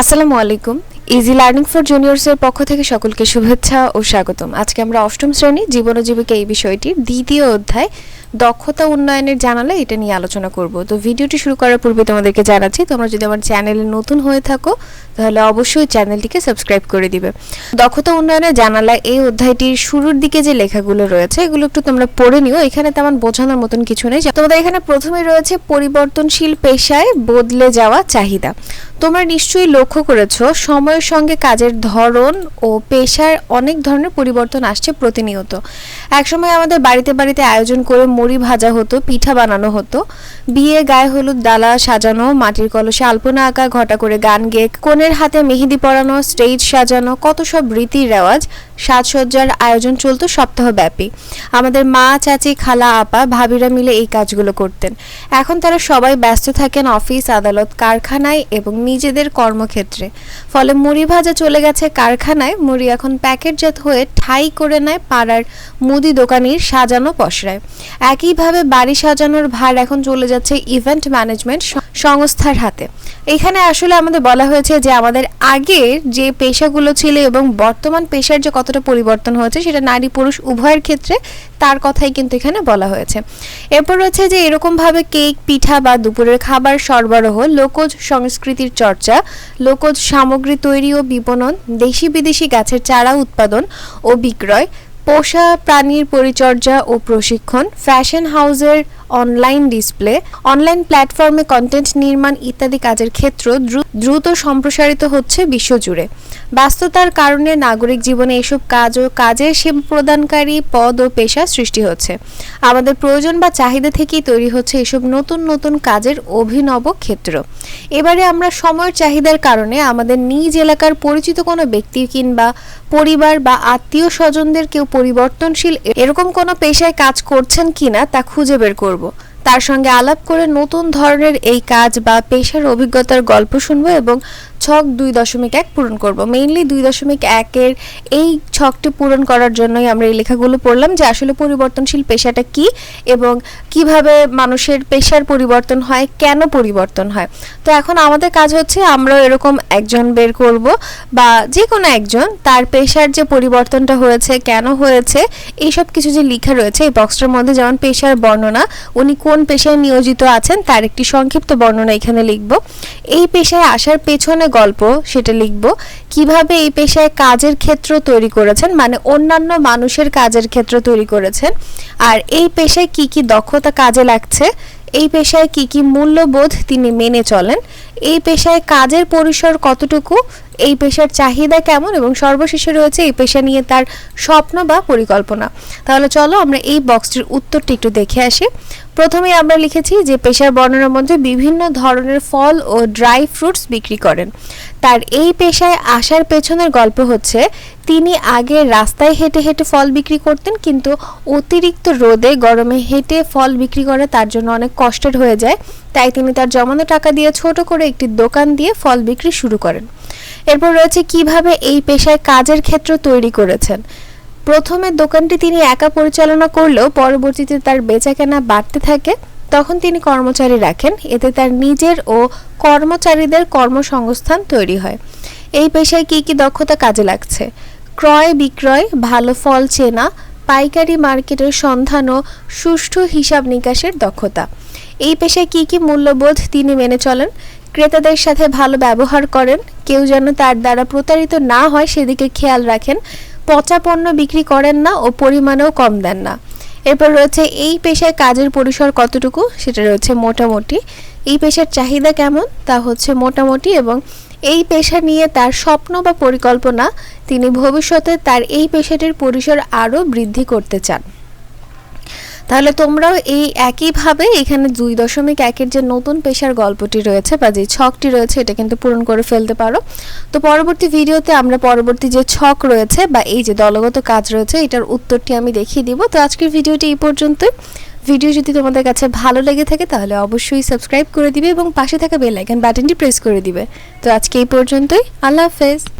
আসসালামু আলাইকুম। Easy learning for জুনিয়র্সের পক্ষ থেকে সকলকে শুভেচ্ছা ও স্বাগতম। আজকে আমরা অষ্টম শ্রেণি জীবন জীবিকা এই বিষয়টির দ্বিতীয় অধ্যায় দক্ষতা উন্নয়নের জানালে এটা নিয়ে আলোচনা করব। তো ভিডিওটি শুরু করার পূর্বে তোমাদেরকে জানাচ্ছি, তোমরা যদি আমার চ্যানেলে নতুন হয়ে থাকো, তাহলে অবশ্যই চ্যানেলটিকে সাবস্ক্রাইব করে দিবে। দক্ষতা উন্নয়নের জানালা এই অধ্যায়টির শুরুর দিকে যে লেখাগুলো রয়েছে, এগুলো একটু তোমরা পড়ে নিও। এখানে তেমন বোঝানোর মতন কিছু নেই। তোমাদের এখানে প্রথমে রয়েছে পরিবর্তনশীল পেশায় বদলে যাওয়া চাহিদা। তোমরা নিশ্চয়ই লক্ষ্য করেছ, সময়ের সঙ্গে কাজের ধরন ও পেশার অনেক ধরনের পরিবর্তন আসছে প্রতিনিয়ত। একসময় আমাদের বাড়িতে বাড়িতে আয়োজন করে মুড়ি ভাজা হতো, পিঠা বানানো হতো। বিয়ে গায়ে হলুদ ডালা সাজানো, মাটির কলসে আলপনা আঁকা, ঘটা করে গান গেয়ে কনের হাতে মেহেদি পরানো, স্টেজ সাজানো, কত সব রীতি রেওয়াজ। সাজসজ্জার আয়োজন চলতো সপ্তাহব্যাপী। আমাদের মা, চাচি, খালা, আপা, ভাবিরা মিলে এই কাজগুলো করতেন। এখন তারা সবাই ব্যস্ত থাকেন অফিস, আদালত, কারখানায় এবং নিজেদের কর্মক্ষেত্রে। ফলে মুড়ি ভাজা চলে গেছে কারখানায়। মুড়ি এখন প্যাকেটজাত হয়ে ঠাই করে নেয় পাড়ার মুদি দোকানির সাজানো পসরায়। একইভাবে বাড়ি সাজানোর ভার এখন চলে যাচ্ছে ইভেন্ট ম্যানেজমেন্ট সংস্থার হাতে। এখানে আসলে আমাদের বলা হয়েছে যে আমাদের আগের যে পেশাগুলো ছিল এবং বর্তমান পেশার যে কতটা পরিবর্তন হয়েছে, সেটা নারী পুরুষ উভয়ের ক্ষেত্রে তার কথাই কিন্তু এখানে বলা হয়েছে। এরপর রয়েছে যে এরকমভাবে কেক, পিঠা বা দুপুরের খাবার সরবরাহ, লোকজ সংস্কৃতির চর্চা, লোকজ সামগ্রী তৈরি ও বিপণন দেশি বিদেশি গাছের চারা উৎপাদন ও বিক্রয় পোষা প্রাণীর পরিচর্যা ও প্রশিক্ষণ, ফ্যাশন হাউসের অনলাইন ডিসপ্লে, অনলাইন প্ল্যাটফর্মে কন্টেন্ট নির্মাণ ইত্যাদি কাজের ক্ষেত্র দ্রুত সম্প্রসারিত হচ্ছে বিশ্বজুড়ে। ব্যস্ততার কারণে নাগরিক জীবনে এসব কাজ ও কাজের সেবা প্রদানকারী পদ ও পেশা সৃষ্টি হচ্ছে। আমাদের প্রয়োজন বা চাহিদা থেকেই তৈরি হচ্ছে এসব নতুন নতুন কাজের অভিনব ক্ষেত্র। এবারে আমরা সময়ের চাহিদার কারণে আমাদের নিজ এলাকার পরিচিত কোনো ব্যক্তি কিংবা পরিবার বা আত্মীয় স্বজনদের কেউ পরিবর্তনশীল এরকম কোনো পেশায় কাজ করছেন কিনা তা খুঁজে বের করব। তার সঙ্গে আলাপ করে নতুন ধরনের এই কাজ বা পেশার অভিজ্ঞতার গল্প শুনব এবং ছক দুই দশমিক এক পূরণ করব। মেইনলি দুই দশমিক একের এই ছকটি পূরণ করার জন্যই আমরা এই লেখাগুলো পড়লাম যে আসলে পরিবর্তনশীল পেশাটা কি এবং কীভাবে মানুষের পেশার পরিবর্তন হয়, কেন পরিবর্তন হয়। তো এখন আমাদের কাজ হচ্ছে আমরাও এরকম একজন বের করব বা যে কোনো একজন তার পেশার যে পরিবর্তনটা হয়েছে, কেন হয়েছে, এইসব কিছু যে লেখা রয়েছে এই বক্সটার মধ্যে যেমন পেশার বর্ণনা, উনি কোন পেশায় নিয়োজিত আছেন তার একটি সংক্ষিপ্ত বর্ণনা এখানে লিখব। এই পেশায় আসার পেছনে গল্প সেটা লিখব। কীভাবে এই পেশায় কাজের ক্ষেত্র তৈরি করেছেন মানে অন্যান্য মানুষের কাজের ক্ষেত্র তৈরি করেছেন, আর এই পেশায় কি কি দক্ষতা কাজে লাগছে, এই পেশায় কি কি মূল্যবোধ তিনি মেনে চলেন এই পেশায় কাজের পরিসর কতটুকু? এই পেশার চাহিদা কেমন? এবং সর্বশেষে রয়েছে এই পেশা নিয়ে তার স্বপ্ন বা পরিকল্পনা। তাহলে চলো আমরা এই বক্সটির উত্তরটি একটু দেখে আসি। প্রথমে আমরা লিখেছি যে পেশার বর্ণনার মধ্যে বিভিন্ন ধরনের ফল ও ড্রাই ফ্রুটস বিক্রি করেন। তার এই পেশায় আসার পেছনের গল্প হচ্ছে, তিনি আগে রাস্তায় হেঁটে হেঁটে ফল বিক্রি করতেন, কিন্তু অতিরিক্ত রোদে গরমে হেঁটে ফল বিক্রি করা তার জন্য অনেক কষ্টের হয়ে যায়। তাই তিনি তার জমানো টাকা দিয়ে ছোট করে একটি দোকান দিয়ে ফল বিক্রি শুরু করেন। এরপর রয়েছে কীভাবে এই পেশায় কাজের ক্ষেত্র তৈরি করেছেন। প্রথমে দোকানটি তিনি একা পরিচালনা করলেও পরবর্তীতে তার বেচাকেনা বাড়তে থাকে। তখন তিনি কর্মচারী রাখেন। এতে তার নিজের ও কর্মচারীদের কর্মসংস্থান তৈরি হয়। এই পেশায় কি কি দক্ষতা কাজে লাগছে? ক্রয়, বিক্রয়, ভালো ফল চেনা, পাইকারি মার্কেটের সন্ধান ও সুষ্ঠু হিসাব নিকাশের দক্ষতা। এই পেশায় কি কি মূল্যবোধ তিনি মেনে চলেন? ক্রেতাদের সাথে ভালো ব্যবহার করেন, কেউ যেন তার দ্বারা প্রতারিত না হয় সেদিকে খেয়াল রাখেন, পচা পণ্য বিক্রি করেন না ও পরিমাণেও কম দেন না। এরপর রয়েছে এই পেশায় কাজের পরিসর কতটুকু? সেটা রয়েছে মোটামুটি। এই পেশার চাহিদা কেমন? তা হচ্ছে মোটামুটি এবং এই পেশা নিয়ে তার স্বপ্ন বা পরিকল্পনা, তিনি ভবিষ্যতে তার এই পেশাটির পরিসর আরও বৃদ্ধি করতে চান। তাহলে তোমরাও এই একইভাবে এখানে দুই দশমিক একের যে নতুন পেশার গল্পটি রয়েছে বা যে ছকটি রয়েছে, এটা কিন্তু পূরণ করে ফেলতে পারো। তো পরবর্তী ভিডিওতে আমরা পরবর্তী যে ছক রয়েছে বা এই যে দলগত কাজ রয়েছে, এটার উত্তরটি আমি দেখিয়ে দিব। তো আজকের ভিডিওটি এই পর্যন্তই ভিডিও যদি তোমাদের কাছে ভালো লেগে থাকে, তাহলে অবশ্যই সাবস্ক্রাইব করে দিবে এবং পাশে থাকা বেল আইকন বাটনটি প্রেস করে দিবে। তো আজকে এই পর্যন্তই। আল্লাহ হাফেজ।